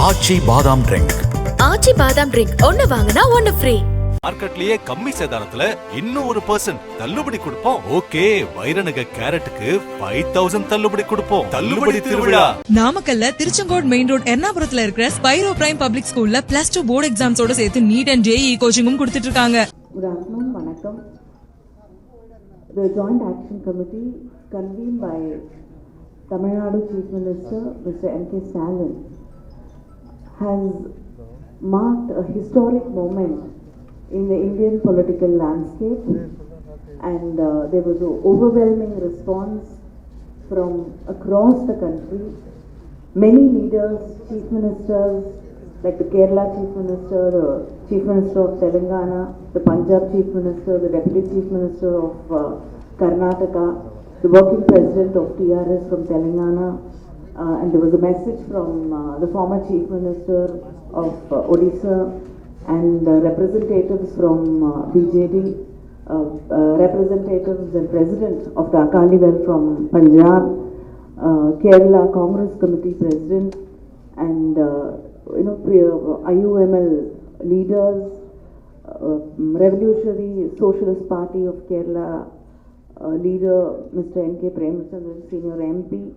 ஆச்சி பாதாம் ட்ரிங்க் ஆச்சி பாதாம் ட்ரிங்க் ஒன்னு வாங்கினா ஒன்னு ஃப்ரீ மார்க்கெட்லயே கம்மி சேதாரத்துல இன்னும் ஒரு பர்சன்ட் தள்ளுபடி கொடுப்போம் ஓகே வைரநக கேரட்டுக்கு ஃபைவ் தௌசண்ட் தள்ளுபடி கொடுப்போம் தள்ளுபடி திருவிழா நாமக்கல்ல திருச்செங்கோடு மெயின் ரோட் எர்ணாபுரத்துல இருக்கிற ஸ்பைரோ பிரைம் பப்ளிக் ஸ்கூல்ல பிளஸ் டூ போர்டு எக்ஸாம்ஸோட சேர்த்து நீட் அண்ட் ஜேஇ கோச்சிங்கும் கொடுத்துட்டு இருக்காங்க afternoon, Vanakkam. The Joint Action Committee convened by Tamil Nadu Chief Minister Mr. M.K. Stalin has marked a historic moment in the Indian political landscape and uh, there was an overwhelming response from across the country. Many leaders, chief ministers, like the Kerala chief minister, the chief minister of Telangana, the Punjab chief minister, the deputy chief minister of uh, Karnataka, the working president of TRS from Telangana, uh, and there was a message from uh, the former chief minister of uh, Odisha and uh, representatives from uh, BJD, uh, representatives and president of the Akali Well from Punjab, Kerala Congress Committee President, and you know IUML leaders, uh, Revolutionary Socialist Party of Kerala leader Mr. N.K. Premchandran, senior MP,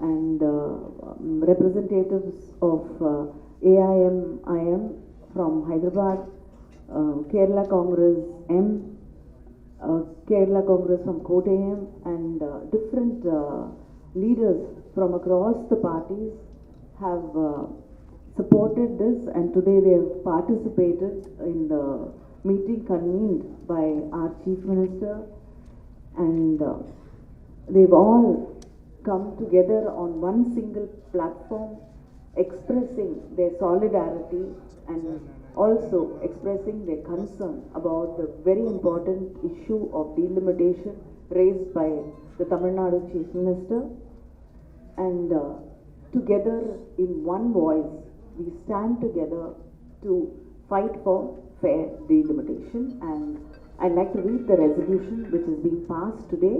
and uh, um, representatives of uh, AIM-IM from Hyderabad, uh, Kerala Congress M, Kerala Congress from Kottayam and different leaders from across the parties have supported this and today they have participated in the meeting convened by our Chief Minister. And uh, they've all come together on one single platform expressing their solidarity and also expressing their concern about the very important issue of delimitation raised by the Tamil Nadu Chief Minister. And uh, together in one voice, we stand together to fight for fair delimitation. And I'd like to read the resolution which is being passed today.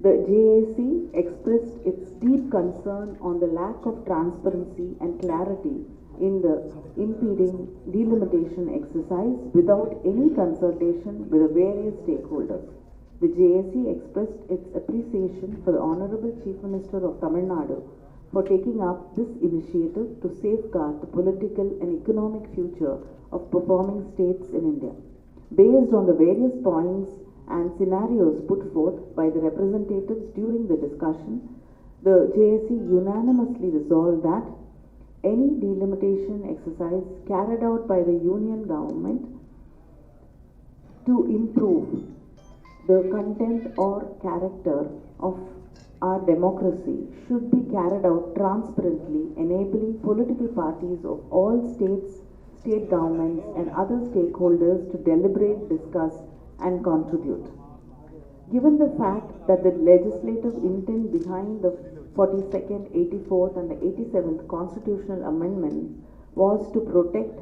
The JAC expressed its deep concern on the lack of transparency and clarity in the impeding delimitation exercise without any consultation with the various stakeholders. The JAC expressed its appreciation for the Honorable Chief Minister of Tamil Nadu for taking up this initiative to safeguard the political and economic future of performing states in India. Based on the various points and scenarios put forth by the representatives during the discussion, the JSC unanimously resolved that any delimitation exercise carried out by the union government to improve the content or character of our democracy should be carried out transparently, enabling political parties of all states, state governments, and other stakeholders to deliberate, discuss, and contribute. Given the fact that the legislative intent behind the 42nd, 84th, and the 87th constitutional amendments was to protect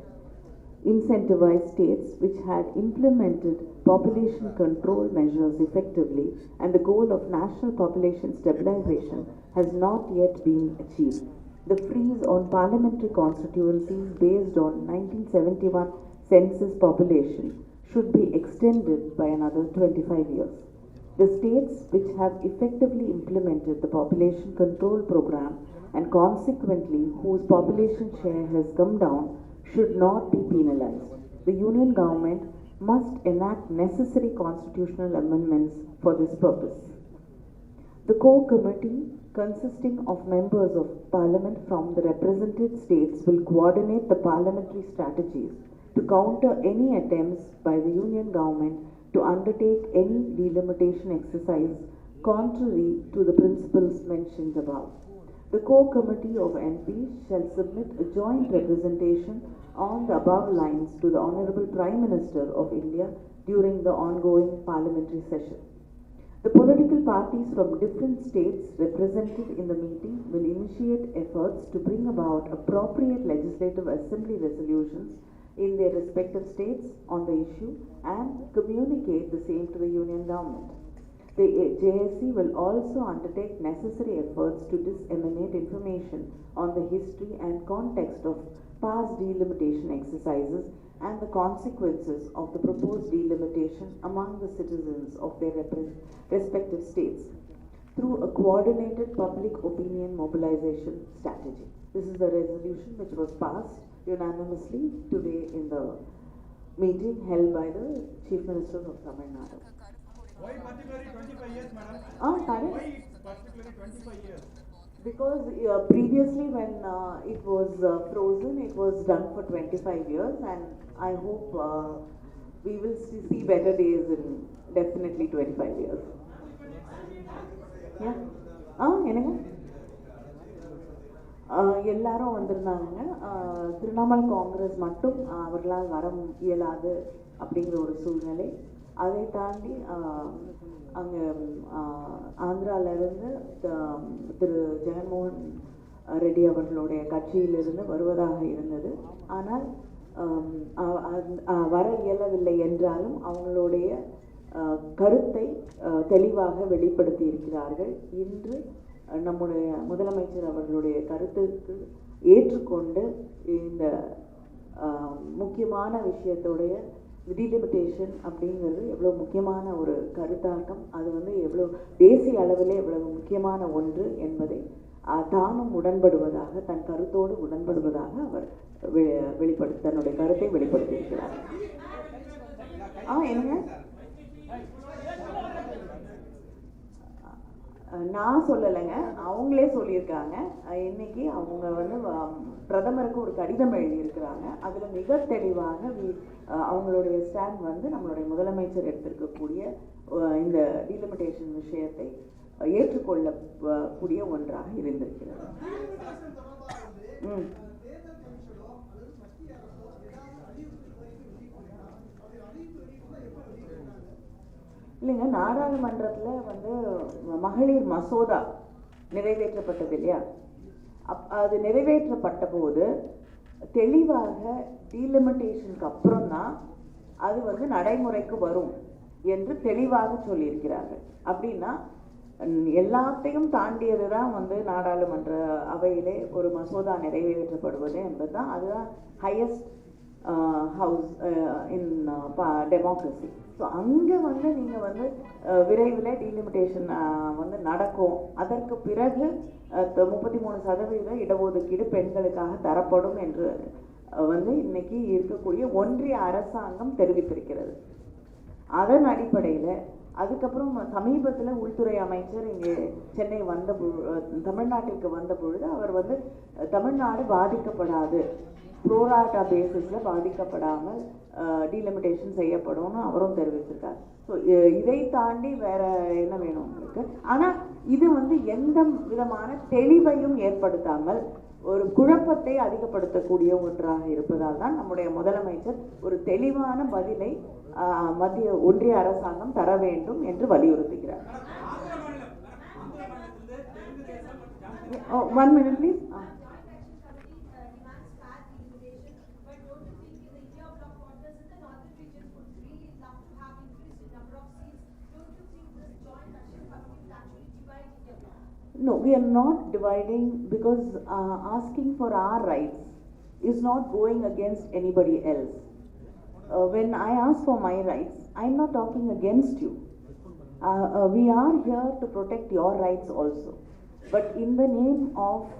incentivized states which had implemented population control measures effectively and the goal of national population stabilization has not yet been achieved. The freeze on parliamentary constituencies based on 1971 census population should be extended by another 25 years. The states which have effectively implemented the population control program and consequently whose population share has come down should not be penalized. The union government must enact necessary constitutional amendments for this purpose. The core committee, consisting of members of parliament from the represented states, will coordinate the parliamentary strategies to counter any attempts by the union government to undertake any delimitation exercise contrary to the principles mentioned above. The core committee of MPs shall submit a joint representation on the above lines to the Honorable Prime Minister of India during the ongoing parliamentary session. The political parties from different states represented in the meeting will initiate efforts to bring about appropriate legislative assembly resolutions in their respective states on the issue and communicate the same to the union government. The JSC will also undertake necessary efforts to disseminate information on the history and context of past delimitation exercises and the consequences of the proposed delimitation among the citizens of their respective states through a coordinated public opinion mobilization strategy. This is the resolution which was passed unanimously today in the meeting held by the Chief Minister of Tamil Nadu. Why particularly 25 years, madam? Oh. Why particularly 25 years? Because uh, previously when uh, it was uh, frozen, it was done for 25 years and I hope uh, we will see better days in definitely 25 years. Yeah. Oh, anything? எல்லாரும் வந்திருந்தாங்க. திரிணாமுல் காங்கிரஸ் மட்டும் அவர்களால் வர இயலாது அப்படிங்கிற ஒரு சூழ்நிலை. அதை தாண்டி அங்கே ஆந்திராவிலிருந்து திரு ஜெகன்மோகன் ரெட்டி அவர்களுடைய கட்சியிலிருந்து வருவதாக இருந்தது. ஆனால் வர இயலவில்லை என்றாலும் அவங்களுடைய கருத்தை தெளிவாக வெளிப்படுத்தி இருக்கிறார்கள் இன்று நம்முடைய முதலமைச்சர் அவர்களுடைய கருத்துக்கு ஏற்றுக்கொண்டு இந்த முக்கியமான விஷயத்துடைய டீலிமிட்டேஷன் அப்படிங்கிறது எவ்வளோ முக்கியமான ஒரு கருத்தாக்கம். அது வந்து எவ்வளோ தேசிய அளவிலே எவ்வளவு முக்கியமான ஒன்று என்பதை தானும் உடன்படுவதாக தன் கருத்தோடு உடன்படுவதாக அவர் வெ- வெளிப்படு தன்னுடைய கருத்தை வெளிப்படுத்தியிருக்கிறார். ஆ என்னங்க? நான் சொல்லலைங்க. அவங்களே சொல்லியிருக்காங்க. இன்னைக்கு அவங்க வந்து வ- பிரதமருக்கு ஒரு கடிதம் எழுதியிருக்கிறாங்க. அதில் மிக தெளிவாக அவங்களுடைய ஸ்டாண்ட் வந்து நம்மளுடைய முதலமைச்சர் எடுத்திருக்கக்கூடிய இந்த டீலிமிட்டேஷன் விஷயத்தை ஏற்றுக்கொள்ள கூடிய ஒன்றாக இருந்திருக்கிறது. ம். இல்லைங்க நாடாளுமன்றத்தில் வந்து மகளிர் மசோதா நிறைவேற்றப்பட்டது இல்லையா? அப் அது நிறைவேற்றப்பட்ட போது தெளிவாக டீலிமிட்டேஷனுக்கு அப்புறம் தான் அது வந்து நடைமுறைக்கு வரும் என்று தெளிவாக சொல்லியிருக்கிறார்கள். அப்படின்னா எல்லாத்தையும் தாண்டியது தான் வந்து நாடாளுமன்ற அவையிலே ஒரு மசோதா நிறைவேற்றப்படுவது என்பது தான் அதுதான் highest house in democracy so அங்கே வந்து நீங்கள் வந்து விரைவில் டீலிமிட்டேஷன் வந்து நடக்கும். அதற்கு பிறகு முப்பத்தி மூணு சதவீத இடஒதுக்கீடு பெண்களுக்காக தரப்படும் என்று வந்து இன்னைக்கு இருக்கக்கூடிய ஒன்றிய அரசாங்கம் தெரிவித்திருக்கிறது. அதன் அடிப்படையில் அதுக்கப்புறம் சமீபத்தில் உள்துறை அமைச்சர் இங்கே சென்னை வந்த தமிழ்நாட்டிற்கு வந்த பொழுது அவர் வந்து தமிழ்நாடு பாதிக்கப்படாது. ப்ரோராட்டா பேசிஸில் பாதிக்கப்படாமல் டீலிமிட்டேஷன் செய்யப்படும்னு அவரும் தெரிவிச்சிருக்கார். ஸோ இதை தாண்டி வேற என்ன வேணும் உங்களுக்கு? ஆனால் இது வந்து எந்த விதமான தெளிவையும் ஏற்படுத்தாமல் ஒரு குழப்பத்தை அதிகப்படுத்தக்கூடிய ஒன்றாக இருப்பதால் தான் நம்முடைய முதலமைச்சர் ஒரு தெளிவான பதிலை மத்திய ஒன்றிய அரசாங்கம் தர வேண்டும் என்று வலியுறுத்துகிறார். One minute please No, we are not dividing because uh, asking for our rights is not going against anybody else. Uh, when I ask for my rights, I'm not talking against you. Uh, uh, we are here to protect your rights also. But in the name of,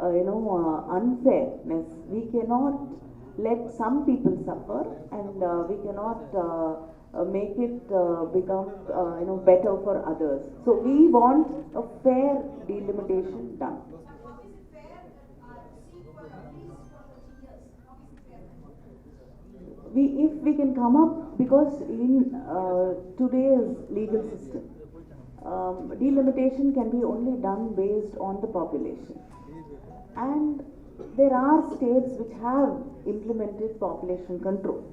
uh, you know, uh, unfairness, we cannot let some people suffer and we cannot uh, make it uh, become, uh, you know, better for others. So we want a fair delimitation done. we if we can come up because in uh, today's legal system um, delimitation can be only done based on the population and there are states which have implemented population control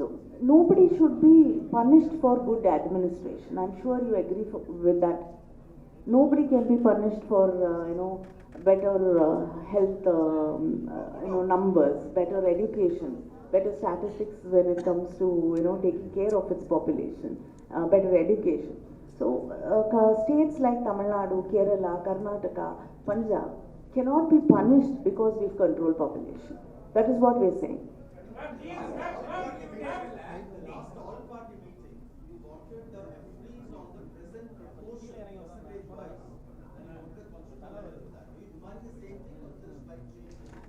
so nobody should be punished for good administration i'm sure you agree for, with that nobody can be punished for uh, you know better uh, health um, uh, you know numbers better education better statistics when it comes to you know taking care of its population uh, better education So uh, states like Tamil Nadu, Kerala, Karnataka, Punjab cannot be punished because we've controlled population. That is what we're saying.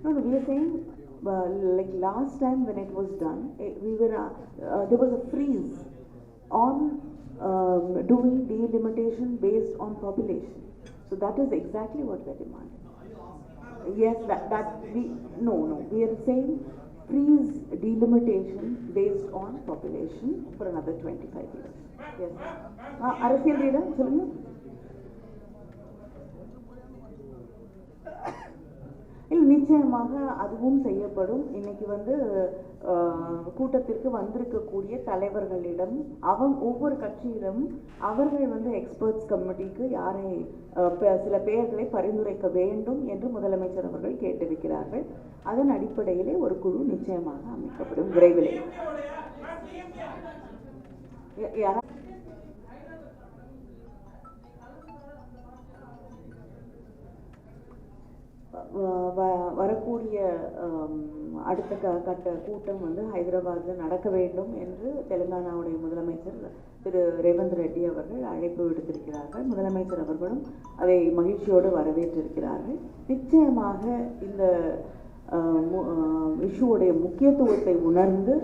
No, no, we are saying, uh, like last time when it was done, we were, uh, uh, there was a freeze on um, doing delimitation based on population. So that is exactly what we're demanding. Yes, that, that, we, no, no, we are saying freeze delimitation based on population for another 25 years. Yes. Uh, Arasiel Reader, tell me. நிச்சயமாக அதுவும் செய்யப்படும். இன்னைக்கு வந்து கூட்டத்திற்கு வந்திருக்கக்கூடிய தலைவர்களிடம் அவன் ஒவ்வொரு கட்சியிலும் அவர்கள் வந்து எக்ஸ்பர்ட்ஸ் கமிட்டிக்கு யாரை சில பெயர்களை பரிந்துரைக்க வேண்டும் என்று முதலமைச்சர் அவர்கள் கேட்டிருக்கிறார்கள். அதன் அடிப்படையிலே ஒரு குழு நிச்சயமாக அமைக்கப்படும் விரைவில். யா- வரக்கூடிய ஆம், அடுத்த க கட்ட கூட்டம் வந்து ஹைதராபாத்தில் நடக்க வேண்டும் என்று தெலுங்கானாவுடைய முதலமைச்சர் திரு ரேவந்த் ரெட்டி அவர்கள் அழைப்பு விடுத்திருக்கிறார்கள் முதலமைச்சர் அவர்களும் அதை மகிழ்ச்சியோடு வரவேற்றிருக்கிறார்கள் நிச்சயமாக இந்த இஷ்யூவுடைய முக்கியத்துவத்தை உணர்ந்து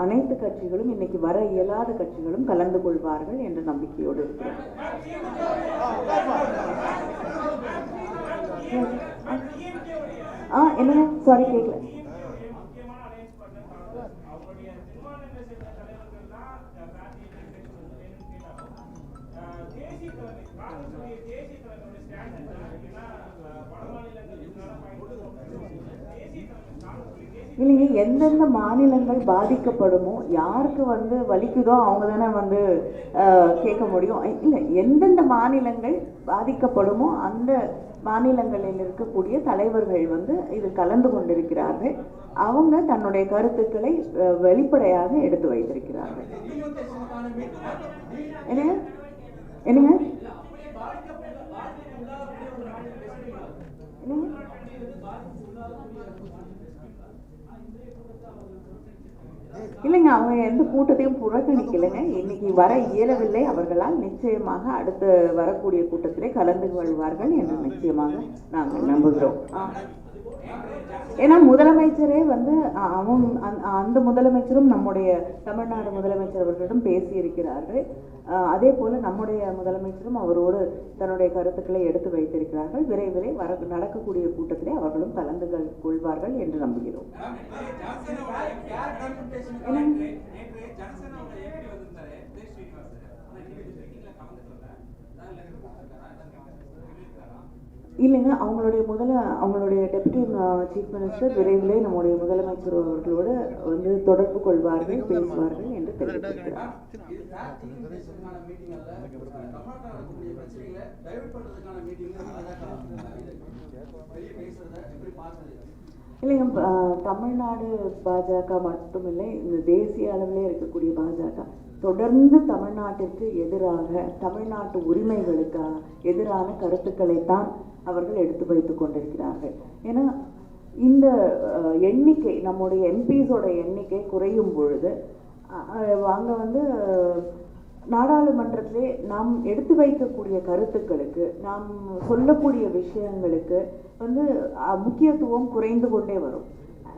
அனைத்து கட்சிகளும் இன்னைக்கு வர இயலாத கட்சிகளும் கலந்து கொள்வார்கள் என்ற நம்பிக்கையோடு இருக்கிறார் ஆ என்னங்க? சாரி கேட்கல எந்தெந்த மாநிலங்கள் பாதிக்கப்படுமோ யாருக்கு வந்து வலிக்குதோ அவங்க தானே வந்து கேட்க முடியும். இல்லை எந்தெந்த மாநிலங்கள் பாதிக்கப்படுமோ அந்த மாநிலங்களில் இருக்கக்கூடிய தலைவர்கள் வந்து இதில் கலந்து கொண்டிருக்கிறார்கள். அவங்க தன்னுடைய கருத்துக்களை வெளிப்படையாக எடுத்து வைத்திருக்கிறார்கள். என்னங்க? என்னங்க? என்னங்க? இல்லைங்க அவங்க எந்த கூட்டத்தையும் புறக்கணிக்கலைங்க. இன்னைக்கு வர இயலவில்லை அவர்களால். நிச்சயமாக அடுத்து வரக்கூடிய கூட்டத்திலே கலந்து கொள்வார்கள் என்று நிச்சயமாக நாங்கள் நம்புகிறோம். ஏன்னா முதலமைச்சரே வந்து அ- அவன் அந்த- முதலமைச்சரும் நம்முடைய தமிழ்நாடு முதலமைச்சர் அவர்களிடம் பேசியிருக்கிறார்கள். அதே போல நம்முடைய முதலமைச்சரும் அவரோடு தன்னுடைய கருத்துக்களை எடுத்து வைத்திருக்கிறார்கள். விரைவிலே வர நடக்கக்கூடிய கூட்டத்திலே அவர்களும் கலந்து கொள்- கொள்வார்கள் என்று நம்புகிறோம். என்னங்க? இல்லைங்க அவங்களுடைய முதல அவங்களுடைய டெப்டி சீஃப் மினிஸ்டர் விரைவிலே நம்முடைய முதலமைச்சர் அவர்களோடு வந்து தொடர்பு கொள்வார்கள் பேசுவார்கள் என்று தெரிவித்திருக்கிறார். இல்லைங்க தமிழ்நாடு பாஜக மட்டுமில்லை இந்த தேசிய அளவிலே இருக்கக்கூடிய பாஜக. தொடர்ந்து தமிழ்நாட்டிற்கு எதிராக தமிழ்நாட்டு உரிமைகளுக்கு எதிரான கருத்துக்களைத்தான் அவர்கள் எடுத்து வைத்து கொண்டிருக்கிறார்கள். ஏன்னா இந்த எண்ணிக்கை நம்முடைய எம்பிஸோட எண்ணிக்கை குறையும் பொழுது அங்கே வந்து நாடாளுமன்றத்திலே நாம் எடுத்து வைக்கக்கூடிய கருத்துக்களுக்கு நாம் சொல்லக்கூடிய விஷயங்களுக்கு வந்து முக்கியத்துவம் குறைந்து கொண்டே வரும்.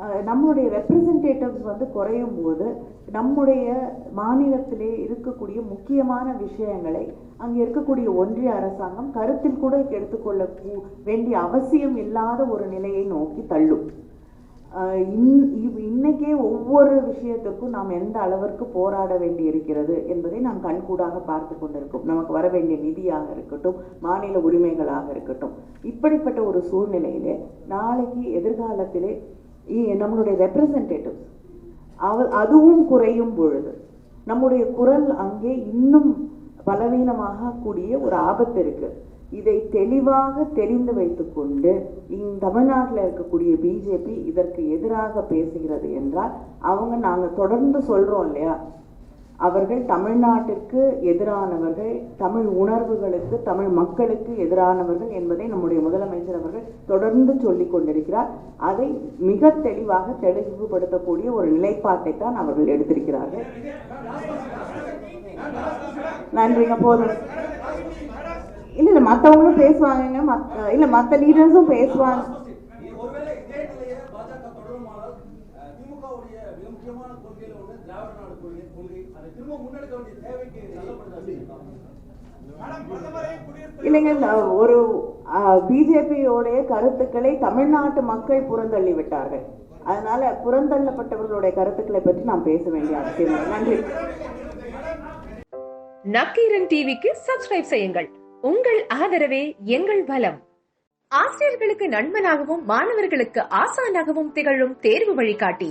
நம்மளுடைய ரெப்ரசன்டேட்டிவ்ஸ் வந்து குறையும் போது நம்முடைய மாநிலத்திலே இருக்கக்கூடிய முக்கியமான விஷயங்களை அங்கே இருக்கக்கூடிய ஒன்றிய அரசாங்கம் கருத்தில் கூட எடுத்துக்கொள்ள கூ- வேண்டிய அவசியம் இல்லாத ஒரு நிலையை நோக்கி தள்ளும். இன்- இவ்- இன்னைக்கே ஒவ்வொரு விஷயத்துக்கும் நாம் எந்த அளவிற்கு போராட வேண்டி இருக்கிறது என்பதை நாம் கண்கூடாக பார்த்து கொண்டிருக்கோம். நமக்கு வர வேண்டிய நிதியாக இருக்கட்டும் மாநில உரிமைகளாக இருக்கட்டும். இப்படிப்பட்ட ஒரு சூழ்நிலையிலே நாளைக்கு எதிர்காலத்திலே நம்மளுடைய ரெப்ரசன்டேட்டிவ்ஸ் அவ அதுவும் குறையும் பொழுது. நம்முடைய குரல் அங்கே இன்னும் பலவீனமாக கூடிய ஒரு ஆபத்து இருக்கு. இதை தெளிவாக தெரிந்து வைத்துக்கொண்டு இங் தமிழ்நாட்டில் இருக்கக்கூடிய பிஜேபி இதற்கு எதிராக பேசுகிறது என்றால் அவங்க நாங்கள் தொடர்ந்து சொல்கிறோம் இல்லையா? அவர்கள் தமிழ்நாட்டிற்கு எதிரானவர்கள் தமிழ் உணர்வுகளுக்கு தமிழ் மக்களுக்கு எதிரானவர்கள் என்பதை நம்முடைய முதலமைச்சர் அவர்கள் தொடர்ந்து சொல்லி கொண்டிருக்கிறார். அதை மிக தெளிவாக தெளிவுபடுத்தக்கூடிய ஒரு நிலைப்பாட்டை தான் அவர்கள் எடுத்திருக்கிறார்கள். நன்றிங்க போதும். இல்ல இல்ல மற்றவங்களும் பேசுவாங்க மத்த- இல்ல மற்ற லீடர்ஸும் பேசுவாங்க இது ஒருவேளை இதே நிலையை பாஜக தொடருமானால் அஹ், திமுகவுடைய மிக முக்கியமான கொள்கையில ஒண்ணு திராவிட நாடு கொள்கை கொள்கை. அதை திரும்ப முன்னெடுக்க வேண்டிய தேவைக்கு தள்ளப்படுது இல்லைங்க ஒரு பிஜேபியோடைய கருத்துக்களை தமிழ்நாட்டு மக்கள் புறந்தள்ளி விட்டார்கள். அதனால புறந்தள்ளப்பட்டவர்களுடைய கருத்துக்களை பற்றி நாம் பேச வேண்டிய அவசியம் இல்லை. நன்றி. நக்கீரன் டிவிக்கு சப்ஸ்கிரைப் செய்யுங்கள். உங்கள் ஆதரவே எங்கள் பலம் ஆசிரியர்களுக்கு நண்பனாகவும் மாணவர்களுக்கு ஆசானாகவும் திகழும் தேர்வு வழிகாட்டி.